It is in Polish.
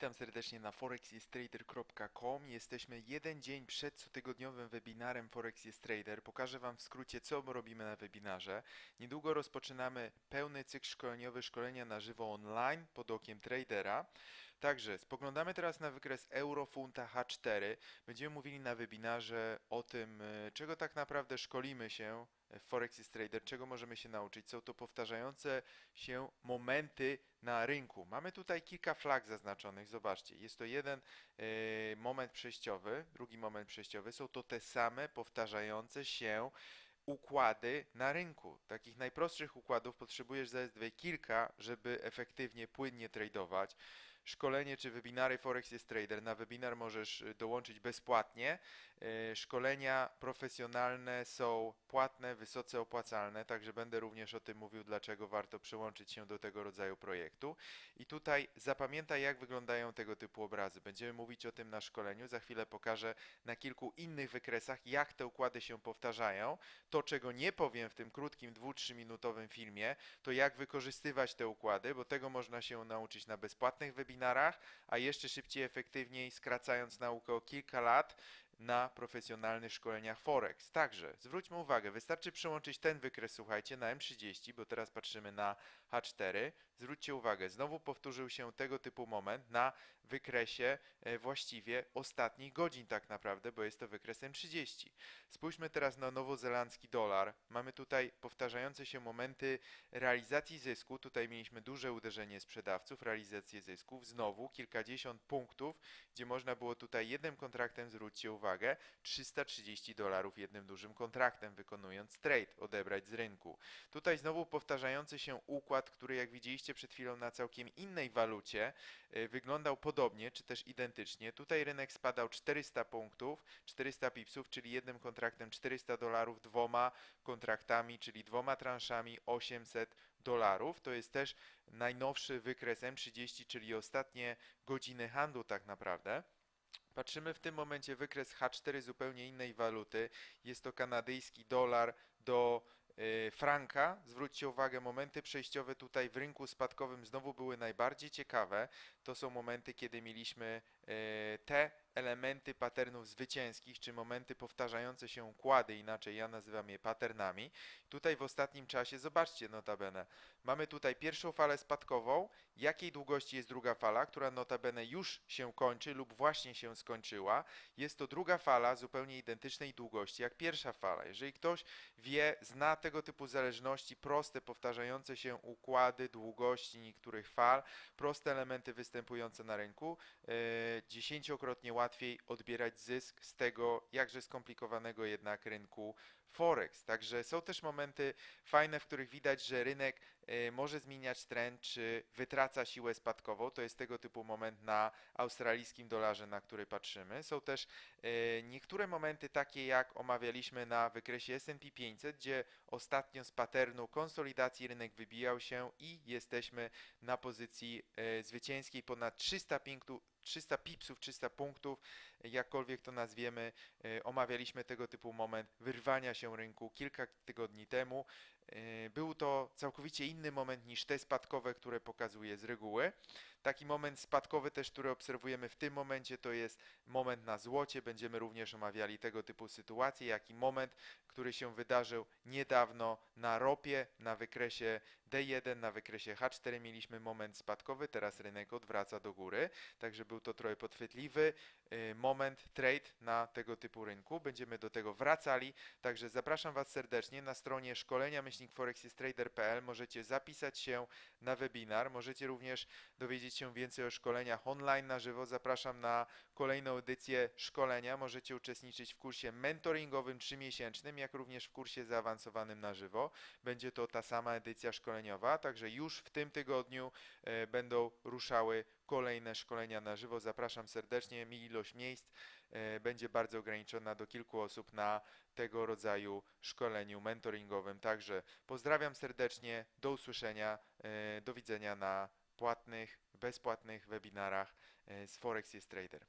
Witam serdecznie na forexyestrader.com. Jesteśmy jeden dzień przed cotygodniowym webinarem Forex jest Trader. Pokażę Wam w skrócie, co robimy na webinarze. Niedługo rozpoczynamy pełny cykl szkoleniowy szkolenia na żywo online pod okiem tradera. Także spoglądamy teraz na wykres Eurofunta H4. Będziemy mówili na webinarze o tym, y, czego tak naprawdę szkolimy się w Forex Trader, czego możemy się nauczyć. Są to powtarzające się momenty na rynku. Mamy tutaj kilka flag zaznaczonych. Zobaczcie, jest to jeden e, moment przejściowy, drugi moment przejściowy. Są to te same powtarzające się układy na rynku. Takich najprostszych układów potrzebujesz zaledwie kilka, żeby efektywnie, płynnie tradować. Szkolenie czy webinary Forex jest Trader. Na webinar możesz y, dołączyć bezpłatnie. E, Szkolenia profesjonalne są płatne, wysoce opłacalne, także będę również o tym mówił, dlaczego warto przyłączyć się do tego rodzaju projektu. I tutaj zapamiętaj, jak wyglądają tego typu obrazy. Będziemy mówić o tym na szkoleniu. Za chwilę pokażę na kilku innych wykresach, jak te układy się powtarzają. To, czego nie powiem w tym krótkim 2-3 minutowym filmie, to jak wykorzystywać te układy, bo tego można się nauczyć na bezpłatnych webinarach, a jeszcze szybciej, efektywniej, skracając naukę o kilka lat na profesjonalnych szkoleniach Forex. Także zwróćmy uwagę, wystarczy przełączyć ten wykres, słuchajcie, na M30, bo teraz patrzymy na H4. Zwróćcie uwagę, znowu powtórzył się tego typu moment na wykresie e, właściwie ostatnich godzin tak naprawdę, bo jest to wykres M30. Spójrzmy teraz na nowozelandzki dolar. Mamy tutaj powtarzające się momenty realizacji zysku. Tutaj mieliśmy duże uderzenie sprzedawców, realizację zysków. Znowu kilkadziesiąt punktów, gdzie można było tutaj jednym kontraktem, zwróćcie uwagę, 330 dolarów jednym dużym kontraktem, wykonując trade, odebrać z rynku. Tutaj znowu powtarzający się układ, który jak widzieliście przed chwilą na całkiem innej walucie, y, wyglądał podobnie, czy też identycznie. Tutaj rynek spadał 400 punktów, 400 pipsów, czyli jednym kontraktem 400 dolarów, dwoma kontraktami, czyli dwoma transzami 800 dolarów. To jest też najnowszy wykres M30, czyli ostatnie godziny handlu tak naprawdę. Patrzymy w tym momencie wykres H4 zupełnie innej waluty. Jest to kanadyjski dolar do franka. Zwróćcie uwagę, momenty przejściowe tutaj w rynku spadkowym znowu były najbardziej ciekawe. To są momenty, kiedy mieliśmy te elementy patternów zwycięskich, czy momenty powtarzające się układy, inaczej ja nazywam je patternami. Tutaj w ostatnim czasie, zobaczcie notabene, mamy tutaj pierwszą falę spadkową. Jakiej długości jest druga fala, która notabene już się kończy lub właśnie się skończyła? Jest to druga fala zupełnie identycznej długości jak pierwsza fala. Jeżeli ktoś wie, zna tego typu zależności, proste, powtarzające się układy długości niektórych fal, proste elementy występujące na rynku, e, dziesięciokrotnie łatwiej odbierać zysk z tego jakże skomplikowanego jednak rynku Forex. Także są też momenty fajne, w których widać, że rynek e, może zmieniać trend, czy wytraca siłę spadkową. To jest tego typu moment na australijskim dolarze, na który patrzymy. Są też e, niektóre momenty takie, jak omawialiśmy na wykresie S&P 500, gdzie ostatnio z paternu konsolidacji rynek wybijał się i jesteśmy na pozycji e, zwycięskiej ponad 300 punktów 300 pipsów, 300 punktów, jakkolwiek to nazwiemy, omawialiśmy tego typu moment wyrwania się rynku kilka tygodni temu. E, Był to całkowicie inny moment niż te spadkowe, które pokazuję z reguły. Taki moment spadkowy też, który obserwujemy w tym momencie, to jest moment na złocie. Będziemy również omawiali tego typu sytuacje, jak i moment, który się wydarzył niedawno na ropie, na wykresie D1, na wykresie H4 mieliśmy moment spadkowy, teraz rynek odwraca do góry, także był to trochę podchwytliwy y, moment trade na tego typu rynku. Będziemy do tego wracali, także zapraszam Was serdecznie na stronie szkolenia myślnikforexistrader.pl możecie zapisać się na webinar, możecie również dowiedzieć się więcej o szkoleniach online na żywo. Zapraszam na kolejną edycję szkolenia. Możecie uczestniczyć w kursie mentoringowym trzymiesięcznym, jak również w kursie zaawansowanym na żywo. Będzie to ta sama edycja szkoleniowa, także już w tym tygodniu e, będą ruszały kolejne szkolenia na żywo. Zapraszam serdecznie. Mi ilość miejsc e, będzie bardzo ograniczona do kilku osób na tego rodzaju szkoleniu mentoringowym. Także pozdrawiam serdecznie. Do usłyszenia. e, Do widzenia na płatnych, bezpłatnych webinarach e, z Forex jest Trader.